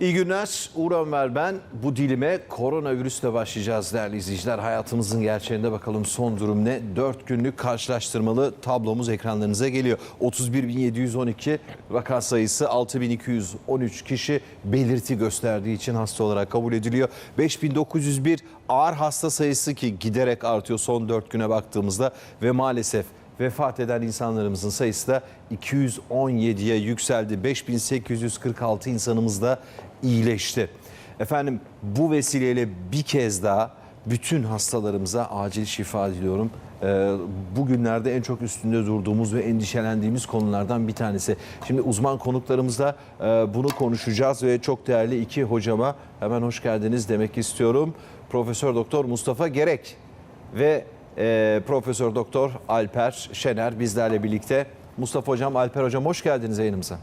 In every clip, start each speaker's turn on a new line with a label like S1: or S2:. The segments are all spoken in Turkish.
S1: İyi günler. Uğur Ömer ben. Bu dilime koronavirüsle başlayacağız değerli izleyiciler. Hayatımızın gerçeğinde bakalım son durum ne? 4 günlük karşılaştırmalı tablomuz ekranlarınıza geliyor. 31.712 vaka sayısı 6.213 kişi belirti gösterdiği için hasta olarak kabul ediliyor. 5.901 ağır hasta sayısı ki giderek artıyor son 4 güne baktığımızda ve maalesef vefat eden insanlarımızın sayısı da 217'ye yükseldi. 5846 insanımız da iyileşti. Efendim bu vesileyle bir kez daha bütün hastalarımıza acil şifa diliyorum. Ee, bugünlerde en çok üstünde durduğumuz ve endişelendiğimiz konulardan bir tanesi. Şimdi uzman konuklarımızla e, bunu konuşacağız ve çok değerli iki hocama hemen hoş geldiniz demek istiyorum. Profesör Doktor Mustafa Gerek ve e, Profesör Doktor Alper Şener bizlerle birlikte. Mustafa Hocam, Alper Hocam hoş geldiniz yayınımıza.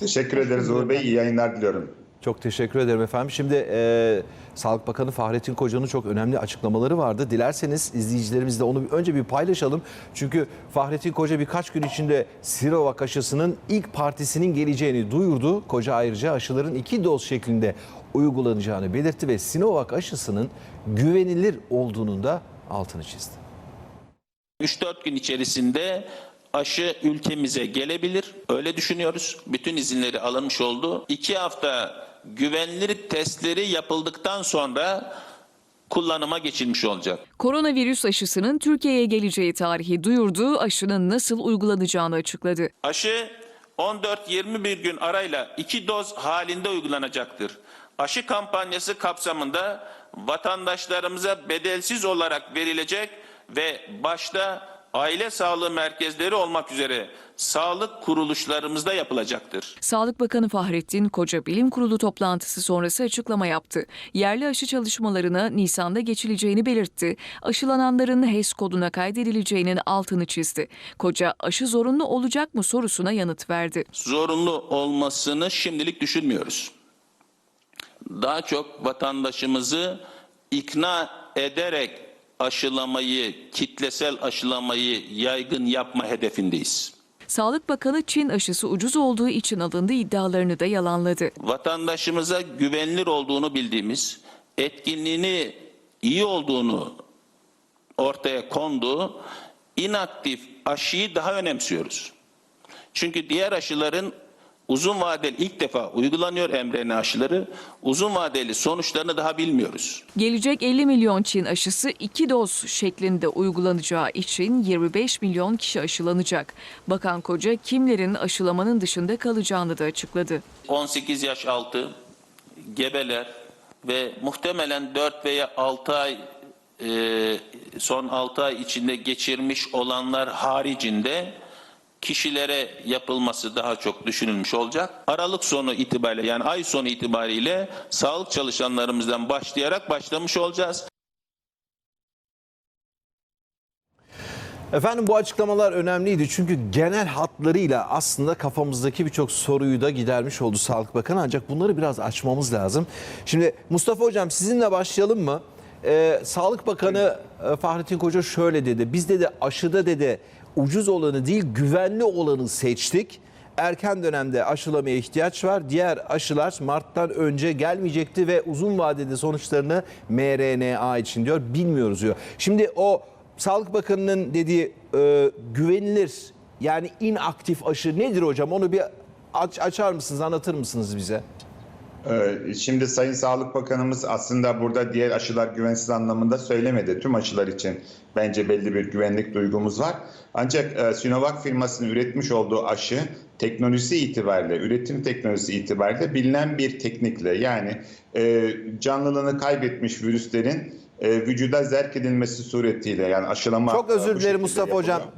S2: Teşekkür ederiz Uğur Bey. İyi yayınlar diliyorum.
S1: Çok teşekkür ederim efendim. Şimdi e, Sağlık Bakanı Fahrettin Koca'nın çok önemli açıklamaları vardı. Dilerseniz izleyicilerimizle onu bir- önce bir paylaşalım. Çünkü Fahrettin Koca birkaç gün içinde Sinovac aşısının ilk partisinin geleceğini duyurdu. Koca ayrıca aşıların iki doz şeklinde uygulanacağını belirtti ve Sinovac aşısının güvenilir olduğunun da altını çizdi.
S3: 3-4 gün içerisinde aşı ülkemize gelebilir. Öyle düşünüyoruz. Bütün izinleri alınmış oldu. 2 hafta güvenilir testleri yapıldıktan sonra kullanıma geçilmiş olacak.
S4: Koronavirüs aşısının Türkiye'ye geleceği tarihi duyurdu, aşının nasıl uygulanacağını açıkladı.
S3: Aşı 14-21 gün arayla 2 doz halinde uygulanacaktır. Aşı kampanyası kapsamında vatandaşlarımıza bedelsiz olarak verilecek ve başta aile sağlığı merkezleri olmak üzere sağlık kuruluşlarımızda yapılacaktır.
S4: Sağlık Bakanı Fahrettin Koca Bilim Kurulu toplantısı sonrası açıklama yaptı. Yerli aşı çalışmalarına Nisan'da geçileceğini belirtti. Aşılananların HES koduna kaydedileceğinin altını çizdi. Koca aşı zorunlu olacak mı sorusuna yanıt verdi.
S3: zorunlu olmasını şimdilik düşünmüyoruz. Daha çok vatandaşımızı ikna ederek aşılamayı, kitlesel aşılamayı yaygın yapma hedefindeyiz.
S4: Sağlık Bakanı Çin aşısı ucuz olduğu için alındığı iddialarını da yalanladı.
S3: Vatandaşımıza güvenilir olduğunu bildiğimiz, etkinliğini iyi olduğunu ortaya kondu, inaktif aşıyı daha önemsiyoruz. Çünkü diğer aşıların uzun vadeli ilk defa uygulanıyor mRNA aşıları. Uzun vadeli sonuçlarını daha bilmiyoruz.
S4: Gelecek 50 milyon Çin aşısı 2 doz şeklinde uygulanacağı için 25 milyon kişi aşılanacak. Bakan Koca kimlerin aşılamanın dışında kalacağını da açıkladı.
S3: 18 yaş altı gebeler ve muhtemelen 4 veya 6 ay e, son 6 ay içinde geçirmiş olanlar haricinde kişilere yapılması daha çok düşünülmüş olacak. Aralık sonu itibariyle yani ay sonu itibariyle sağlık çalışanlarımızdan başlayarak başlamış olacağız.
S1: Efendim bu açıklamalar önemliydi çünkü genel hatlarıyla aslında kafamızdaki birçok soruyu da gidermiş oldu Sağlık Bakanı ancak bunları biraz açmamız lazım. Şimdi Mustafa Hocam sizinle başlayalım mı? Ee, Sağlık Bakanı e, Fahrettin Koca şöyle dedi. Biz dedi aşıda dedi ucuz olanı değil güvenli olanı seçtik. Erken dönemde aşılamaya ihtiyaç var. Diğer aşılar Mart'tan önce gelmeyecekti ve uzun vadede sonuçlarını mRNA için diyor bilmiyoruz diyor. Şimdi o Sağlık Bakanı'nın dediği e, güvenilir yani inaktif aşı nedir hocam? Onu bir aç, açar mısınız, anlatır mısınız bize?
S2: Ee, Şimdi Sayın Sağlık Bakanımız aslında burada diğer aşılar güvensiz anlamında söylemedi. Tüm aşılar için bence belli bir güvenlik duygumuz var. Ancak e, Sinovac firmasının üretmiş olduğu aşı teknolojisi itibariyle, üretim teknolojisi itibariyle bilinen bir teknikle yani e, canlılığını kaybetmiş virüslerin e, vücuda zerk edilmesi suretiyle yani aşılama
S1: Çok özür dilerim Mustafa
S2: yapılıyor.
S1: Hocam.